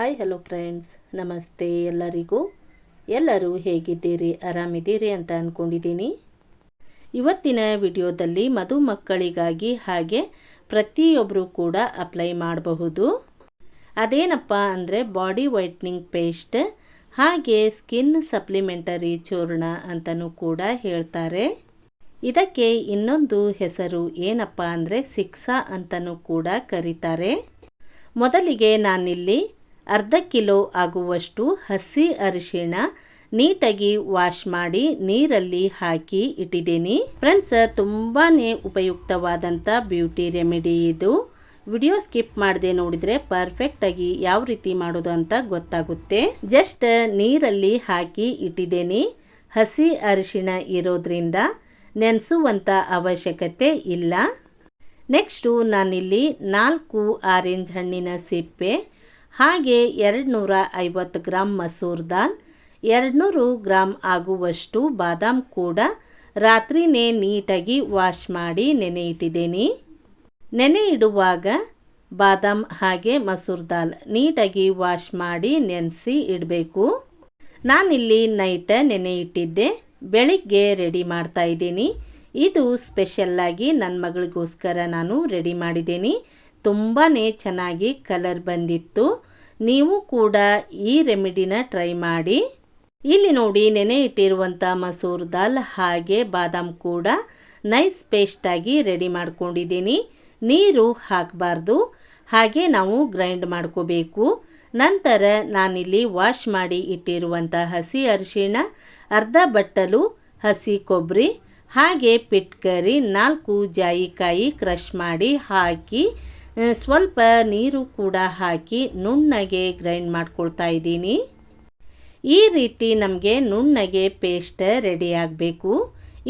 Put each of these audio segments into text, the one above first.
Hi hello friends ನಮಸ್ತೆ ಎಲ್ಲರಿಗೂ. ಎಲ್ಲರೂ ಹೇಗಿದ್ದೀರಿ? ಆರಾಮಿದ್ದೀರಿ ಅಂತ ಅಂದ್ಕೊಂಡಿದ್ದೀನಿ ಇವತ್ತಿನ ವಿಡಿಯೋದಲ್ಲಿ ಮಧುಮಕ್ಕಳಿಗಾಗಿ ಹಾಗೆ ಪ್ರತಿಯೊಬ್ಬರು ಕೂಡ ಅಪ್ಲೈ ಮಾಡಬಹುದು. ಅದೇನಪ್ಪ ಅಂದರೆ ಬಾಡಿ ವೈಟ್ನಿಂಗ್ ಪೇಸ್ಟ್ ಹಾಗೆ ಸ್ಕಿನ್ ಸಪ್ಲಿಮೆಂಟರಿ ಚೂರ್ಣ ಅಂತಲೂ ಕೂಡ ಹೇಳ್ತಾರೆ. ಇದಕ್ಕೆ ಇನ್ನೊಂದು ಹೆಸರು ಏನಪ್ಪ ಅಂದರೆ ಸಿಕ್ಸಾ ಅಂತಲೂ ಕೂಡ ಕರೀತಾರೆ. ಮೊದಲಿಗೆ ನಾನಿಲ್ಲಿ ಅರ್ಧ ಕಿಲೋ ಆಗುವಷ್ಟು ಹಸಿ ಅರಿಶಿಣ ನೀಟಾಗಿ ವಾಶ್ ಮಾಡಿ ನೀರಲ್ಲಿ ಹಾಕಿ ಇಟ್ಟಿದ್ದೀನಿ. ಫ್ರೆಂಡ್ಸ್ ತುಂಬಾ ಉಪಯುಕ್ತವಾದಂಥ ಬ್ಯೂಟಿ ರೆಮಿಡಿ ಇದು. ವಿಡಿಯೋ ಸ್ಕಿಪ್ ಮಾಡದೆ ನೋಡಿದರೆ ಪರ್ಫೆಕ್ಟಾಗಿ ಯಾವ ರೀತಿ ಮಾಡೋದು ಅಂತ ಗೊತ್ತಾಗುತ್ತೆ. ಜಸ್ಟ್ ನೀರಲ್ಲಿ ಹಾಕಿ ಇಟ್ಟಿದ್ದೀನಿ. ಹಸಿ ಅರಿಶಿಣ ಇರೋದ್ರಿಂದ ನೆನೆಸುವಂಥ ಅವಶ್ಯಕತೆ ಇಲ್ಲ. ನೆಕ್ಸ್ಟು ನಾನಿಲ್ಲಿ ನಾಲ್ಕು ಆರೆಂಜ್ ಹಣ್ಣಿನ ಸಿಪ್ಪೆ ಹಾಗೆ ಎರಡು ನೂರ ಐವತ್ತು ಗ್ರಾಮ್ ಮಸೂರ್ ದಾಲ್, ಎರಡುನೂರು ಗ್ರಾಮ್ ಆಗುವಷ್ಟು ಬಾದಾಮ್ ಕೂಡ ರಾತ್ರಿನೇ ನೀಟಾಗಿ ವಾಶ್ ಮಾಡಿ ನೆನೆ ಇಟ್ಟಿದ್ದೀನಿ ನೆನೆ ಇಡುವಾಗ ಬಾದಾಮ್ ಹಾಗೆ ಮಸೂರ್ ದಾಲ್ ನೀಟಾಗಿ ವಾಶ್ ಮಾಡಿ ನೆನೆಸಿ ಇಡಬೇಕು. ನಾನಿಲ್ಲಿ ನೈಟ್ ನೆನೆ ಇಟ್ಟಿದ್ದೆ ಬೆಳಿಗ್ಗೆ ರೆಡಿ ಮಾಡ್ತಾ ಇದ್ದೀನಿ. ಇದು ಸ್ಪೆಷಲ್ಲಾಗಿ ನನ್ನ ಮಗಳಿಗೋಸ್ಕರ ನಾನು ರೆಡಿ ಮಾಡಿದ್ದೀನಿ. ತುಂಬಾ ಚೆನ್ನಾಗಿ ಕಲರ್ ಬಂದಿತ್ತು. ನೀವು ಕೂಡ ಈ ರೆಮಿಡಿನ ಟ್ರೈ ಮಾಡಿ. ಇಲ್ಲಿ ನೋಡಿ ನೆನೆ ಇಟ್ಟಿರುವಂಥ ಮಸೂರ್ ದಾಲ್ ಹಾಗೆ ಬಾದಾಮ್ ಕೂಡ ನೈಸ್ ಪೇಸ್ಟಾಗಿ ರೆಡಿ ಮಾಡ್ಕೊಂಡಿದ್ದೀನಿ. ನೀರು ಹಾಕಬಾರ್ದು. ಹಾಗೆ ನಾವು ಗ್ರೈಂಡ್ ಮಾಡ್ಕೋಬೇಕು. ನಂತರ ನಾನಿಲ್ಲಿ ವಾಶ್ ಮಾಡಿ ಇಟ್ಟಿರುವಂಥ ಹಸಿ ಅರಿಶಿಣ, ಅರ್ಧ ಬಟ್ಟಲು, ಹಸಿ ಕೊಬ್ಬರಿ ಹಾಗೆ ಪಿಟ್ಕರಿ ನಾಲ್ಕು ಜಾಯಿಕಾಯಿ ಕ್ರಷ್ ಮಾಡಿ ಹಾಕಿ ಸ್ವಲ್ಪ ನೀರು ಕೂಡ ಹಾಕಿ ನುಣ್ಣಗೆ ಗ್ರೈಂಡ್ ಮಾಡ್ಕೊಳ್ತಾ ಇದ್ದೀನಿ. ಈ ರೀತಿ ನಮಗೆ ನುಣ್ಣಗೆ ಪೇಸ್ಟ್ ರೆಡಿ ಆಗಬೇಕು.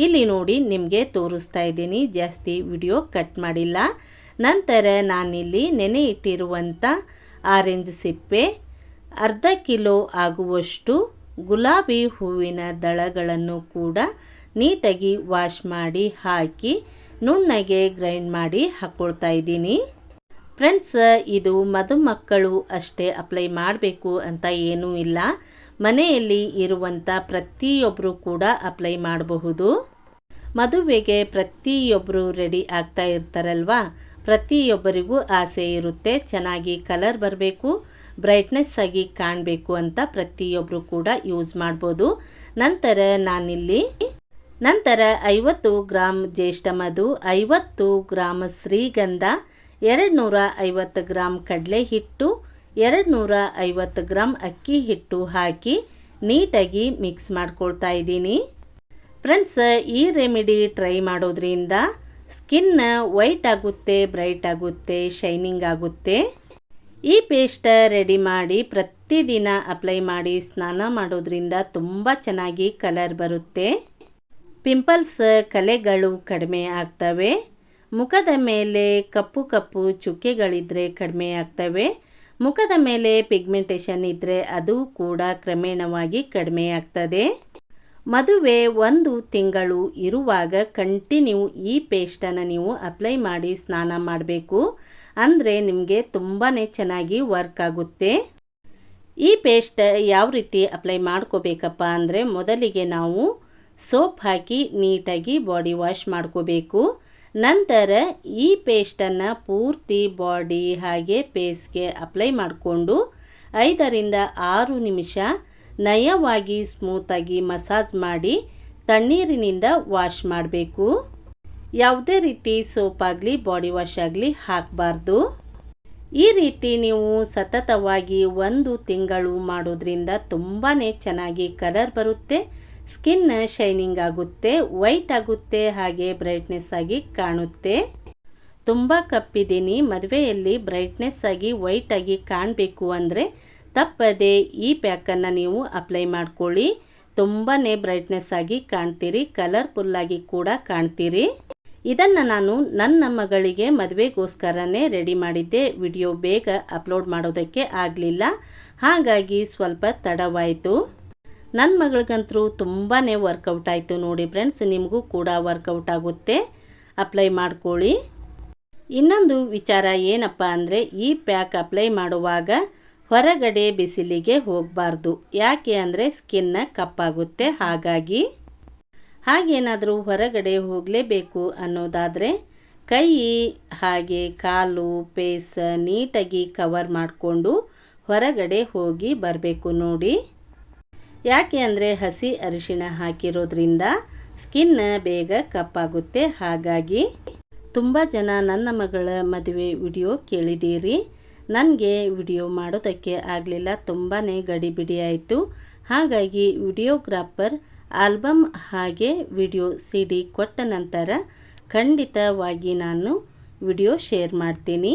ಇಲ್ಲಿ ನೋಡಿ ನಿಮಗೆ ತೋರಿಸ್ತಾ ಇದ್ದೀನಿ, ಜಾಸ್ತಿ ವಿಡಿಯೋ ಕಟ್ ಮಾಡಿಲ್ಲ. ನಂತರ ನಾನಿಲ್ಲಿ ನೆನೆ ಇಟ್ಟಿರುವಂಥ ಆರೆಂಜ್ ಸಿಪ್ಪೆ, ಅರ್ಧ ಕಿಲೋ ಆಗುವಷ್ಟು ಗುಲಾಬಿ ಹೂವಿನ ದಳಗಳನ್ನು ಕೂಡ ನೀಟಾಗಿ ವಾಶ್ ಮಾಡಿ ಹಾಕಿ ನುಣ್ಣಗೆ ಗ್ರೈಂಡ್ ಮಾಡಿ ಹಾಕ್ಕೊಳ್ತಾ ಇದ್ದೀನಿ. ಫ್ರೆಂಡ್ಸ್ ಇದು ಮಧುಮಕ್ಕಳು ಅಷ್ಟೇ ಅಪ್ಲೈ ಮಾಡಬೇಕು ಅಂತ ಏನೂ ಇಲ್ಲ. ಮನೆಯಲ್ಲಿ ಇರುವಂಥ ಪ್ರತಿಯೊಬ್ಬರು ಕೂಡ ಅಪ್ಲೈ ಮಾಡಬಹುದು. ಮದುವೆಗೆ ಪ್ರತಿಯೊಬ್ಬರು ರೆಡಿ ಆಗ್ತಾ ಇರ್ತಾರಲ್ವಾ? ಪ್ರತಿಯೊಬ್ಬರಿಗೂ ಆಸೆ ಇರುತ್ತೆ, ಚೆನ್ನಾಗಿ ಕಲರ್ ಬರಬೇಕು ಬ್ರೈಟ್ನೆಸ್ ಆಗಿ ಕಾಣಬೇಕು ಅಂತ ಪ್ರತಿಯೊಬ್ಬರು ಕೂಡ ಯೂಸ್ ಮಾಡ್ಬೋದು. ನಂತರ ನಾನಿಲ್ಲಿ, ನಂತರ ಐವತ್ತು ಗ್ರಾಮ್ ಜ್ಯೇಷ್ಠ ಮಧು, ಐವತ್ತು ಗ್ರಾಮ್ ಶ್ರೀಗಂಧ ಎರಡು ನೂರ ಐವತ್ತು ಗ್ರಾಮ್ ಕಡಲೆ ಹಿಟ್ಟು ಎರಡು ನೂರ ಐವತ್ತು ಗ್ರಾಮ್ ಅಕ್ಕಿ ಹಿಟ್ಟು ಹಾಕಿ ನೀಟಾಗಿ ಮಿಕ್ಸ್ ಮಾಡ್ಕೊಳ್ತಾ ಇದ್ದೀನಿ. ಫ್ರೆಂಡ್ಸ್, ಈ ರೆಮಿಡಿ ಟ್ರೈ ಮಾಡೋದ್ರಿಂದ ಸ್ಕಿನ್ ವೈಟ್ ಆಗುತ್ತೆ, ಬ್ರೈಟ್ ಆಗುತ್ತೆ, ಶೈನಿಂಗ್ ಆಗುತ್ತೆ. ಈ ಪೇಸ್ಟ್ ರೆಡಿ ಮಾಡಿ ಪ್ರತಿದಿನ ಅಪ್ಲೈ ಮಾಡಿ ಸ್ನಾನ ಮಾಡೋದ್ರಿಂದ ತುಂಬ ಚೆನ್ನಾಗಿ ಕಲರ್ ಬರುತ್ತೆ. ಪಿಂಪಲ್ಸ್ ಕಲೆಗಳು ಕಡಿಮೆ ಆಗ್ತವೆ. ಮುಖದ ಮೇಲೆ ಕಪ್ಪು ಕಪ್ಪು ಚುಕ್ಕೆಗಳಿದ್ದರೆ ಕಡಿಮೆ ಆಗ್ತವೆ. ಮುಖದ ಮೇಲೆ ಪಿಗ್ಮೆಂಟೇಷನ್ ಇದ್ದರೆ ಅದು ಕೂಡ ಕ್ರಮೇಣವಾಗಿ ಕಡಿಮೆ ಆಗ್ತದೆ. ಮದುವೆ ಒಂದು ತಿಂಗಳು ಇರುವಾಗ ಕಂಟಿನ್ಯೂ ಈ ಪೇಸ್ಟನ್ನು ನೀವು ಅಪ್ಲೈ ಮಾಡಿ ಸ್ನಾನ ಮಾಡಬೇಕು. ಅಂದರೆ ನಿಮಗೆ ತುಂಬಾ ಚೆನ್ನಾಗಿ ವರ್ಕ್ ಆಗುತ್ತೆ. ಈ ಪೇಸ್ಟ್ ಯಾವ ರೀತಿ ಅಪ್ಲೈ ಮಾಡ್ಕೋಬೇಕಪ್ಪ ಅಂದರೆ ಮೊದಲಿಗೆ ನಾವು ಸೋಪ್ ಹಾಕಿ ನೀಟಾಗಿ ಬಾಡಿ ವಾಶ್ ಮಾಡ್ಕೋಬೇಕು. ನಂತರ ಈ ಪೇಸ್ಟನ್ನು ಪೂರ್ತಿ ಬಾಡಿ ಹಾಗೆ ಫೇಸ್ಗೆ ಅಪ್ಲೈ ಮಾಡಿಕೊಂಡು ಐದರಿಂದ ಆರು ನಿಮಿಷ ನಯವಾಗಿ ಸ್ಮೂತಾಗಿ ಮಸಾಜ್ ಮಾಡಿ ತಣ್ಣೀರಿನಿಂದ ವಾಶ್ ಮಾಡಬೇಕು. ಯಾವುದೇ ರೀತಿ ಸೋಪ್ ಆಗಲಿ, ಬಾಡಿ ವಾಶ್ ಆಗಲಿ ಹಾಕಬಾರ್ದು. ಈ ರೀತಿ ನೀವು ಸತತವಾಗಿ ಒಂದು ತಿಂಗಳು ಮಾಡೋದ್ರಿಂದ ತುಂಬಾ ಚೆನ್ನಾಗಿ ಕಲರ್ ಬರುತ್ತೆ. ಸ್ಕಿನ್ ಶೈನಿಂಗ್ ಆಗುತ್ತೆ, ವೈಟ್ ಆಗುತ್ತೆ, ಹಾಗೆ ಬ್ರೈಟ್ನೆಸ್ ಆಗಿ ಕಾಣುತ್ತೆ. ತುಂಬ ಕಪ್ಪಿದ್ದೀನಿ, ಮದುವೆಯಲ್ಲಿ ಬ್ರೈಟ್ನೆಸ್ ಆಗಿ, ವೈಟ್ ಆಗಿ ಕಾಣಬೇಕು ಅಂದರೆ ತಪ್ಪದೆ ಈ ಪ್ಯಾಕನ್ನು ನೀವು ಅಪ್ಲೈ ಮಾಡ್ಕೊಳ್ಳಿ. ತುಂಬಾ ಬ್ರೈಟ್ನೆಸ್ ಆಗಿ ಕಾಣ್ತೀರಿ ಕಲರ್ಫುಲ್ಲಾಗಿ ಕೂಡ ಕಾಣ್ತೀರಿ. ಇದನ್ನು ನಾನು ನನ್ನ ಮಗಳಿಗೆ ಮದುವೆಗೋಸ್ಕರನೇ ರೆಡಿ ಮಾಡಿದ್ದೆ. ವಿಡಿಯೋ ಬೇಗ ಅಪ್ಲೋಡ್ ಮಾಡೋದಕ್ಕೆ ಆಗಲಿಲ್ಲ. ಹಾಗಾಗಿ ಸ್ವಲ್ಪ ತಡವಾಯಿತು. ನನ್ನ ಮಗಳಿಗಂತರೂ ತುಂಬಾ ವರ್ಕೌಟ್ ಆಯಿತು ನೋಡಿ ಫ್ರೆಂಡ್ಸ್ ನಿಮಗೂ ಕೂಡ ವರ್ಕೌಟ್ ಆಗುತ್ತೆ. ಅಪ್ಲೈ ಮಾಡ್ಕೊಳ್ಳಿ. ಇನ್ನೊಂದು ವಿಚಾರ ಏನಪ್ಪ ಅಂದರೆ, ಈ ಪ್ಯಾಕ್ ಅಪ್ಲೈ ಮಾಡುವಾಗ ಹೊರಗಡೆ ಬಿಸಿಲಿಗೆ ಹೋಗಬಾರ್ದು. ಯಾಕೆ ಅಂದರೆ ಸ್ಕಿನ್ನ ಕಪ್ಪಾಗುತ್ತೆ. ಹಾಗಾಗಿ ಹಾಗೇನಾದರೂ ಹೊರಗಡೆ ಹೋಗಲೇಬೇಕು ಅನ್ನೋದಾದರೆ ಕೈ, ಹಾಗೆ ಕಾಲು ಪೇಸ್ ನೀಟಾಗಿ ಕವರ್ ಮಾಡಿಕೊಂಡು ಹೊರಗಡೆ ಹೋಗಿ ಬರಬೇಕು ನೋಡಿ. ಯಾಕೆ ಅಂದರೆ ಹಸಿ ಅರಿಶಿಣ ಹಾಕಿರೋದ್ರಿಂದ ಸ್ಕಿನ್ ಬೇಗ ಕಪ್ಪಾಗುತ್ತೆ. ಹಾಗಾಗಿ ತುಂಬ ಜನ ನನ್ನ ಮಗಳ ಮದುವೆ ವಿಡಿಯೋ ಕೇಳಿದ್ದೀರಿ. ನನಗೆ ವಿಡಿಯೋ ಮಾಡೋದಕ್ಕೆ ಆಗಲಿಲ್ಲ ತುಂಬಾ ಗಡಿಬಿಡಿ ಆಯಿತು. ಹಾಗಾಗಿ ವಿಡಿಯೋಗ್ರಾಫರ್ ಆಲ್ಬಮ್ ಹಾಗೆ ವಿಡಿಯೋ ಸಿ ಡಿ ಕೊಟ್ಟ ನಂತರ ಖಂಡಿತವಾಗಿ ನಾನು ವಿಡಿಯೋ ಶೇರ್ ಮಾಡ್ತೀನಿ.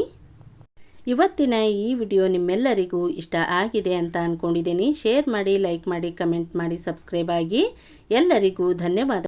ಇವತ್ತಿನ ಈ ವಿಡಿಯೋ ನಿಮ್ಮೆಲ್ಲರಿಗೂ ಇಷ್ಟ ಆಗಿದೆ ಅಂತ ಅಂದ್ಕೊಂಡಿದ್ದೀನಿ ಶೇರ್ ಮಾಡಿ ಲೈಕ್ ಮಾಡಿ ಕಮೆಂಟ್ ಮಾಡಿ ಸಬ್ಸ್ಕ್ರೈಬ್ ಆಗಿ ಎಲ್ಲರಿಗೂ ಧನ್ಯವಾದ.